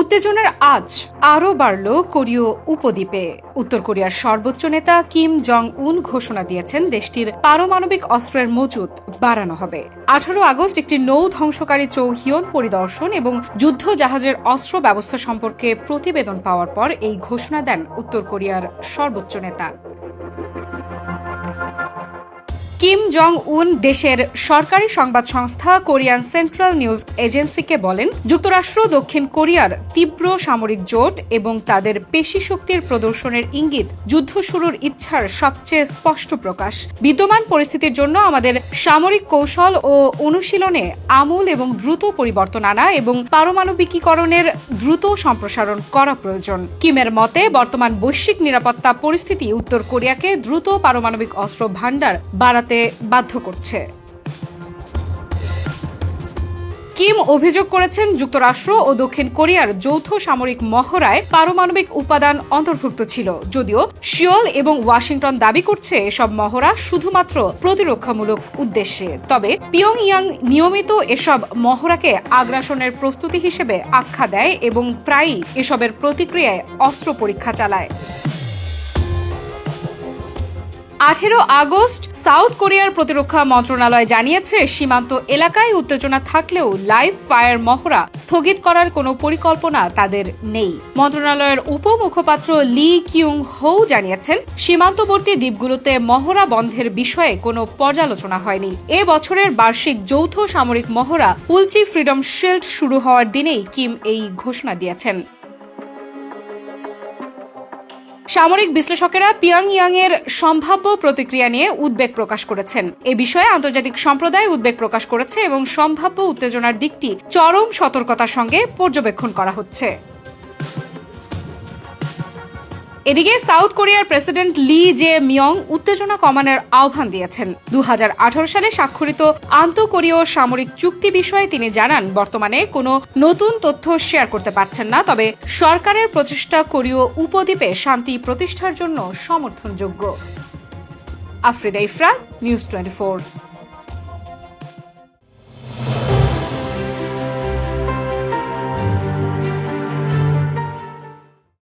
উত্তেজনার আজ আরও বাড়ল কোরীয় উপদ্বীপে। উত্তর কোরিয়ার সর্বোচ্চ নেতা কিম জং উন ঘোষণা দিয়েছেন দেশটির পারমাণবিক অস্ত্রের মজুত বাড়ানো হবে। আঠারো আগস্ট একটি নৌ ধ্বংসকারী চৌহিয়ন পরিদর্শন এবং যুদ্ধ জাহাজের অস্ত্র ব্যবস্থা সম্পর্কে প্রতিবেদন পাওয়ার পর এই ঘোষণা দেন উত্তর কোরিয়ার সর্বোচ্চ নেতা। কিম জং উন দেশের সরকারি সংবাদ সংস্থা কোরিয়ান সেন্ট্রাল নিউজ এজেন্সিকে বলেন, যুক্তরাষ্ট্র, দক্ষিণ কোরিয়ার তীব্র সামরিক জোট এবং তাদের পেশি শক্তির প্রদর্শনের ইঙ্গিত যুদ্ধ শুরুর ইচ্ছার সবচেয়ে স্পষ্ট প্রকাশ। বিদ্যমান পরিস্থিতির জন্য আমাদের সামরিক কৌশল ও অনুশীলনে আমূল এবং দ্রুত পরিবর্তন আনা এবং পারমাণবিকীকরণের দ্রুত সম্প্রসারণ করা প্রয়োজন। কিমের মতে, বর্তমান বৈশ্বিক নিরাপত্তা পরিস্থিতি উত্তর কোরিয়াকে দ্রুত পারমাণবিক অস্ত্র ভাণ্ডার বাড়াতে বাধ্য করছে। কিম অভিযোগ করেছেন, যুক্তরাষ্ট্র ও দক্ষিণ কোরিয়ার যৌথ সামরিক মহড়ায় পারমাণবিক উপাদান অন্তর্ভুক্ত ছিল। যদিও শিওল এবং ওয়াশিংটন দাবি করছে, এসব মহড়া শুধুমাত্র প্রতিরক্ষামূলক উদ্দেশ্যে। তবে পিয়ং ইয়াং নিয়মিত এসব মহড়াকে আগ্রাসনের প্রস্তুতি হিসেবে আখ্যা দেয় এবং প্রায়ই এসবের প্রতিক্রিয়ায় অস্ত্র পরীক্ষা চালায়। আঠেরো আগস্ট সাউথ কোরিয়ার প্রতিরক্ষা মন্ত্রণালয় জানিয়েছে, সীমান্ত এলাকায় উত্তেজনা থাকলেও লাইভ ফায়ার মহড়া স্থগিত করার কোনো পরিকল্পনা তাদের নেই। মন্ত্রণালয়ের উপমুখপাত্র লি কিউং হৌ জানিয়েছেন, সীমান্তবর্তী দ্বীপগুলোতে মহড়া বন্ধের বিষয়ে কোনো পর্যালোচনা হয়নি। এ বছরের বার্ষিক যৌথ সামরিক মহড়া উলচি ফ্রিডম শিল্ড শুরু হওয়ার দিনেই কিম এই ঘোষণা দিয়েছেন। সামরিক বিশ্লেষকেরা পিয়াংইয়াংয়ের সম্ভাব্য প্রতিক্রিয়া নিয়ে উদ্বেগ প্রকাশ করেছেন। এ বিষয়ে আন্তর্জাতিক সম্প্রদায় উদ্বেগ প্রকাশ করেছে এবং সম্ভাব্য উত্তেজনার দিকটি চরম সতর্কতার সঙ্গে পর্যবেক্ষণ করা হচ্ছে। এদিকে সাউথ কোরিয়ার প্রেসিডেন্ট লি জে মিয়ং উত্তেজনা কমানোর আহ্বান দিয়েছেন। দু হাজার আঠারো সালে স্বাক্ষরিত আন্তঃকোরীয় সামরিক চুক্তি বিষয়ে তিনি জানান, বর্তমানে কোনো নতুন তথ্য শেয়ার করতে পারছেন না, তবে সরকারের প্রচেষ্টা কোরীয় উপদ্বীপে শান্তি প্রতিষ্ঠার জন্য সমর্থনযোগ্য। Afrida Ifra news twenty